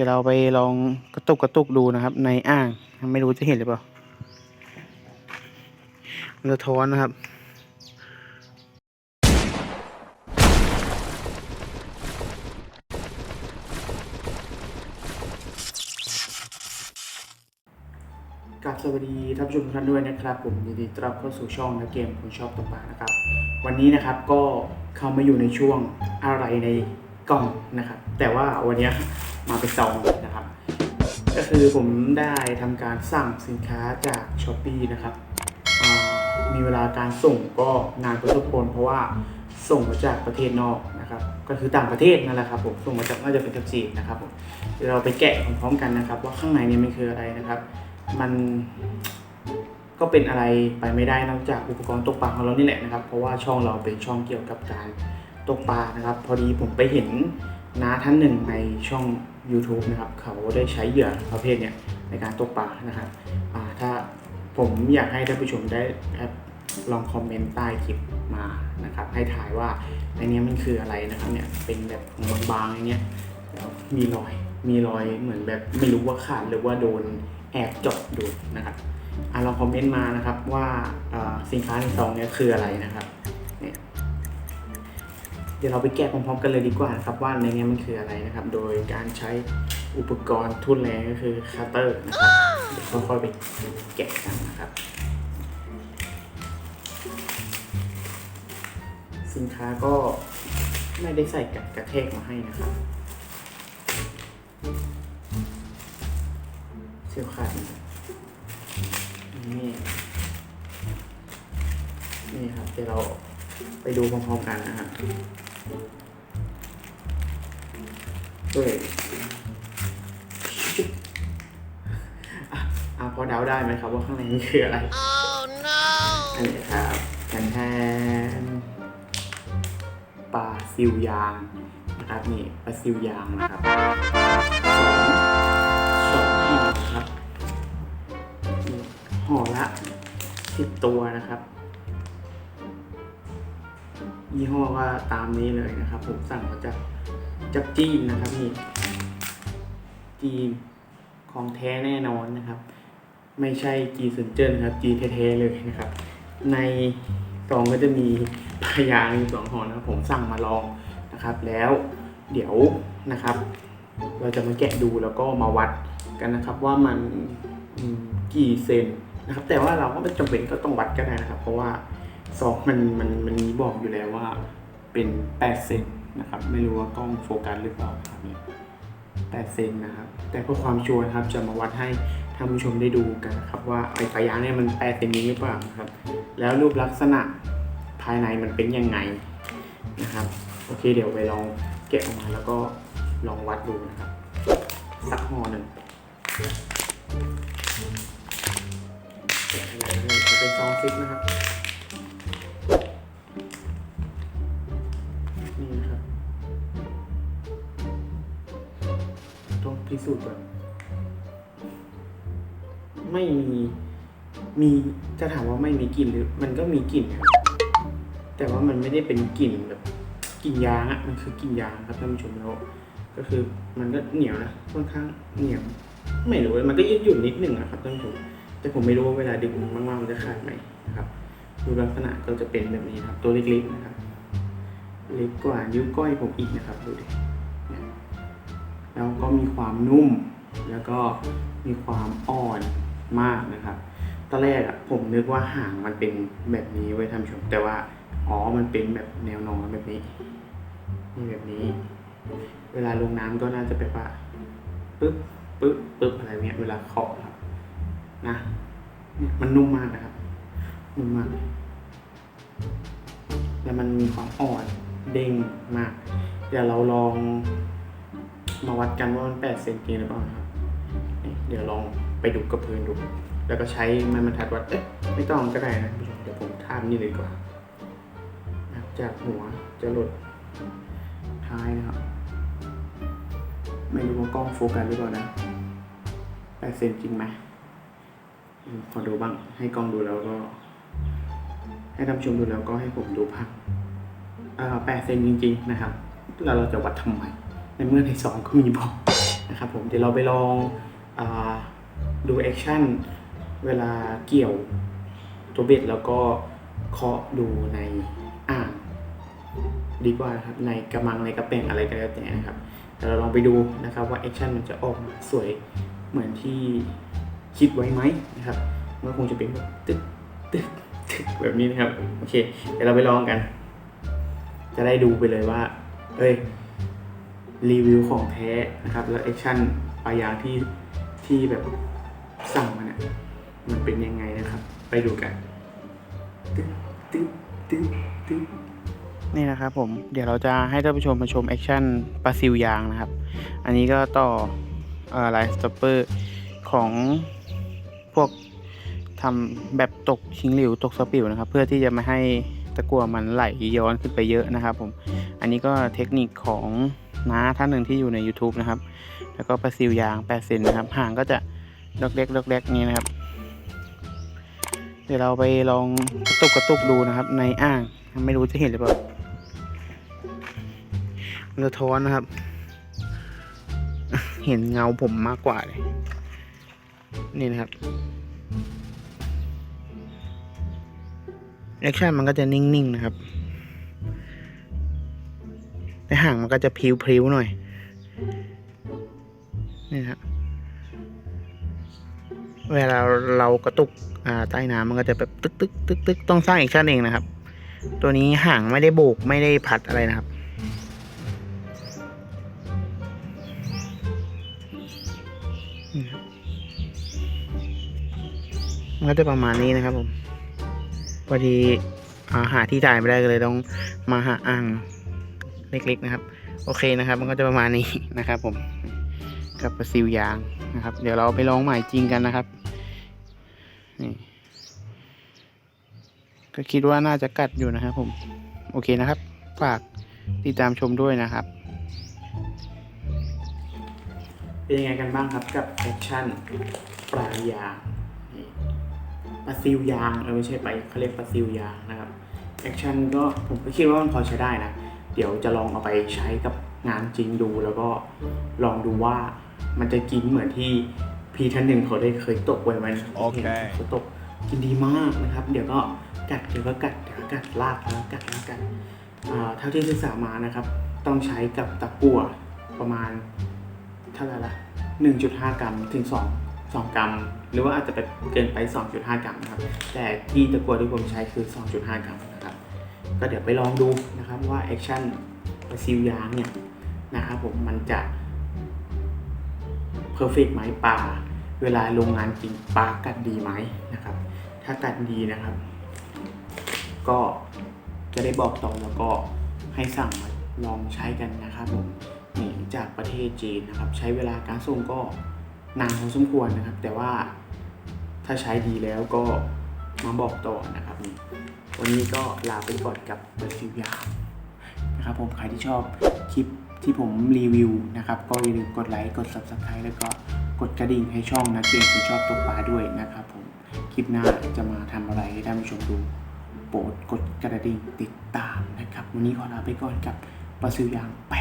ดี๋ยวเราไปลองกระตุกกระตุกดูนะครับ ในอ่าง ไม่รู้จะเห็นหรือเปล่ามันสะท้อนนะครับกับสวัสดีท่านผู้ชมทุกท่านด้วยนะครับ ผมยินดีต้อนรับเข้าสู่ช่องนักเกมคนชอบตกปลานะครับ วันนี้นะครับก็เข้ามาอยู่ในช่วงอะไรในกล่องนะครับ แต่ว่าวันนี้ มาเป็นซองนะครับ ก็คือผมได้ทำการสั่งสินค้าจากช้อปปีนะครับ มีเวลาการส่งก็นานพอสมควรเพราะว่าส่งมาจากประเทศนอกนะครับ ก็คือต่างประเทศนั่นแหละครับผมส่งมาจากน่าจะเป็นทับซีนะครับผมเราไปแกะพร้อมๆกันนะครับ ว่าข้างในเนี่ยมันคืออะไรนะครับ มันก็เป็นอะไรไปไม่ได้นอกจากอุปกรณ์ตกปลาของเรานี่แหละนะครับ เพราะว่าช่องเราเป็นช่องเกี่ยวกับการตกปลานะครับ พอดีผมไปเห็นน้าท่านหนึ่งในช่อง YouTube นะครับเขาได้ใช้เหยื่อประเภทเนี้ยในการตกปลานะครับถ้าผมอยากให้ท่านผู้ชมได้ลองคอมเมนต์ใต้คลิปมานะครับ ให้ถ่ายว่าในเนี้ยมันคืออะไรนะครับเนี่ยเป็นแบบบางๆอย่างเงี้ยแล้วมีรอยมีรอยเหมือนแบบไม่รู้ว่าขาดหรือว่าโดนแอบเจาะดูนะครับอะลองคอมเมนต์มานะครับว่าสินค้าในซองเนี้ยคืออะไรนะครับ เดี๋ยวเราไปแกะพร้อมๆกันเลยดีกว่านะครับว่าในนี้มันคืออะไรนะครับ โดยการใช้อุปกรณ์ทุนแรงก็คือคัตเตอร์นะครับเดี๋ยวค่อยๆไปแกะกันนะครับ สินค้าก็ไม่ได้ใส่กับกระเทกมาให้นะครับเสียวขาดนี่นี่ครับเดี๋ยวเราไปดูพร้อมๆกันนะครับ อะอะพอเดาได้ไหมครับว่าข้างในนี่คืออะไร Oh no! อันนี้ครับแทนแทนปลาซิวยางนะครับนี่ปลาซิวยางนะครับสองสองห่อนะครับนี่ห่อละสิบตัวนะครับ ยี่ห้อก็ตามนี้เลยนะครับ ผมสั่งมาจากจากจีนนะครับนี่จีนของแท้แน่นอนนะครับ ไม่ใช่จีนเซนเจิ้นนะครับ จีนแท้ๆเลยนะครับ ในซองก็จะมีพยางอยู่สองห่อนะครับ ผมสั่งมาลองนะครับ แล้วเดี๋ยวนะครับ เราจะมาแกะดูแล้วก็มาวัดกันนะครับ ว่ามันกี่เซนนะครับ แต่ว่าเราก็ไม่จำเป็นก็ต้องวัดก็ได้นะครับ เพราะว่า ซองมันมันมันมีบอกอยู่แล้วว่าเป็น8เซนนะครับ ไม่รู้ว่ากล้องโฟกัสหรือเปล่านะครับเนี่ย8เซนนะครับ แต่เพื่อความชัวร์นะครับจะมาวัดให้ท่านผู้ชมได้ดูกันนะครับ ว่าไอ้ปลายางเนี่ยมัน8เซนนี้หรือเปล่านะครับ แล้วรูปลักษณะภายในมันเป็นยังไงนะครับ โอเค เดี๋ยวไปลองแกะออกมาแล้วก็ลองวัดดูนะครับสักห่อหนึ่งจะเป็นซองซิปนะครับ ต้องพิสูจน์ก่อนไม่มีมีจะถามว่าไม่มีกลิ่นหรือ มันก็มีกลิ่นครับแต่ว่ามันไม่ได้เป็นกลิ่นแบบกลิ่นยางอะมันคือกลิ่นยางครับท่านผู้ชมแล้วก็คือมันก็เหนียวนะค่อนข้างเหนียวไม่รู้เลยมันก็ยืดหยุ่นนิดหนึ่งอะครับท่านผู้ชมแต่ผมไม่รู้ว่าเวลาดึงมากๆมันจะขาดไหมนะครับดูลักษณะก็จะเป็นแบบนี้ครับ ตัวเล็กๆนะครับ เล็กกว่านิ้วก้อยผมอีกนะครับดูดิ แล้วก็มีความนุ่ม แล้วก็มีความอ่อนมากนะครับ ตอนแรกอะผมนึกว่าหางมันเป็นแบบนี้ไว้ท่านผู้ชม แต่ว่าอ๋อมันเป็นแบบแนวนอนแบบนี้นี่แบบนี้ เวลาลงน้ำก็น่าจะแบบว่าปึ๊บปึ๊บปึ๊บอะไรเงี้ยเวลาเคาะครับนะเนี่ยมันนุ่มมากนะครับนุ่มมาก แล้วมันมีความอ่อนเด้งมาก เดี๋ยวเราลอง มาวัดกันว่ามันแปดเซนจริงหรือเปล่าครับเดี๋ยวลองไปดูกับพื้นดู แล้วก็ใช้ไม้บรรทัดวัดเอ๊ะไม่ต้องก็ได้นะคุณผู้ชมเดี๋ยวผมทำนี่เลยดีกว่านับจากหัวจะหลดท้ายนะครับ ไม่รู้ว่ากล้องโฟกัสหรือเปล่านะแปดเซนจริงไหมอืมขอดูบ้าง ให้กล้องดูแล้วก็ ให้ท่านชมดูแล้วก็ให้ผมดูภาพอ่าแปดเซนจริง ๆ นะครับ แล้วเราจะวัดทำไม ในเมื่อในซองก็มีบอกนะครับผมเดี๋ยวเราไปลองอดูแอคชั่นเวลาเกี่ยวตัวเบ็ดแล้วก็เคาะดูในอ่างดีกว่าครับในกระมังในกระเป่งอะไรก็แล้วแต่นะครับแต่เราลองไปดูนะครับว่าแอคชั่นมันจะออกมาสวยเหมือนที่คิดไว้ไหมนะครับมันคงจะเป็นแบบตึ๊กตึ๊กตึ๊กแบบนี้นะครับโอเคเดี๋ยวเราไปลองกัน จะได้ดูไปเลยว่าเอ้ย รีวิวของแท้นะครับ แล้วแอคชั่นปลายางที่ที่แบบสั่งมาเนี่ยมันเป็นยังไงนะครับ ไปดูกันตึ๊ดตึ๊ดตึ๊ดตึ๊ดนี่นะครับผมเดี๋ยวเราจะให้ท่านผู้ชมมาชมแอคชั่นปลาซิวยางนะครับ อันนี้ก็ต่ออไลน์สต็อปเปอร์ของพวกทำแบบตกชิงหลิวตกสปิวนะครับ เพื่อที่จะไม่ให้ตะกัวมันไหลย้อนขึ้นไปเยอะนะครับผม อันนี้ก็เทคนิคของ น้าท่านหนึ่งที่อยู่ใน YouTube นะครับ แล้วก็ปลาซิวยาง8เซนนะครับห่างก็จะเล็กดอกเล็กนี้นะครับ เดี๋ยวเราไปลองกระตุกกระตุกดูนะครับ ในอ่างไม่รู้จะเห็นหรือเปล่ามันสะท้อนนะครับ เห็นเงาผมมากกว่าเลยนี่นะครับแอคชั่นมันก็จะนิ่งๆนะครับ แต่ห่างมันก็จะพริ้วๆหน่อยนี่นะครับเวลาเรากระตุกอ่าใต้น้ำมันก็จะแบบตึกตึกตึกตึกต้องสร้างแอคชั่นเองนะครับ ตัวนี้ห่างไม่ได้โบกไม่ได้พัดอะไรนะครับ มันก็จะประมาณนี้นะครับผมพอดีอาหาที่ถ่ายไม่ได้ก็เลยต้องมาหาอ่าง เล็กๆนะครับ โอเคนะครับ มันก็จะประมาณนี้นะครับผมกับปลาซิวยางนะครับ เดี๋ยวเราไปลองใหม่จริงกันนะครับนี่ก็คิดว่าน่าจะกัดอยู่นะครับผมโอเคนะครับฝากติดตามชมด้วยนะครับ เป็นยังไงกันบ้างครับกับแอคชั่นปลายางปลาซิวยางเออไม่ใช่ไปลาเขาเรียกปลาซิวยางนะครับแอคชั่นก็ผมก็คิดว่ามันพอใช้ได้นะ เดี๋ยวจะลองเอาไปใช้กับงานจริงดู แล้วก็ลองดูว่ามันจะกินเหมือนที่พี่ท่านหนึ่งเขาได้เคยตกไว้ไหมโอเคห็นเขาตกกินดีมากนะครับ เดี๋ยวก็กัดเดี๋ยวก็กัดเดี๋ยวก็กัดลากแล้วกัดแล้วกัดอ่าเท่าที่ศึกษามานะครับ ต้องใช้กับตะกั่วประมาณเท่าไหร่ละ1.5 กรัมถึง 2 2 กรัม หรือว่าอาจจะไปเกินไป 2.5 กรัมนะครับ แต่ที่ตะกั่วที่ผมใช้คือ 2.5 กรัมนะครับ ก็เดี๋ยวไปลองดูนะครับว่าแอคชั่นปลาซิวยางเนี่ยนะครับผมมันจะเพอร์เฟกไหมปลาเวลาโรงงานจริงปลากัดดีไหมนะครับ ถ้ากัดดีนะครับ ก็จะได้บอกต่อแล้วก็ให้สั่งมาลองใช้กันนะครับผมนี่จากประเทศจีนนะครับ ใช้เวลาการส่งก็นานพอสมควรนะครับ แต่ว่าถ้าใช้ดีแล้วก็มาบอกต่อนะครับนี่ วันนี้ก็ลาไปก่อนกับเบอร์ซิวยานะครับผมใครที่ชอบคลิปที่ผมรีวิวนะครับ ก็อย่าลืมกดไลค์กด subscribe แล้วก็กดกระดิ่งให้ช่องนะเกมที่ชอบตกปลาด้วยนะครับผมคลิปหน้าจะมาทำอะไรให้ท่านผู้ชมดูโปรดกดกระดิ่งติดตามนะครับ วันนี้ขอลาไปก่อนกับปลาซิวยางไป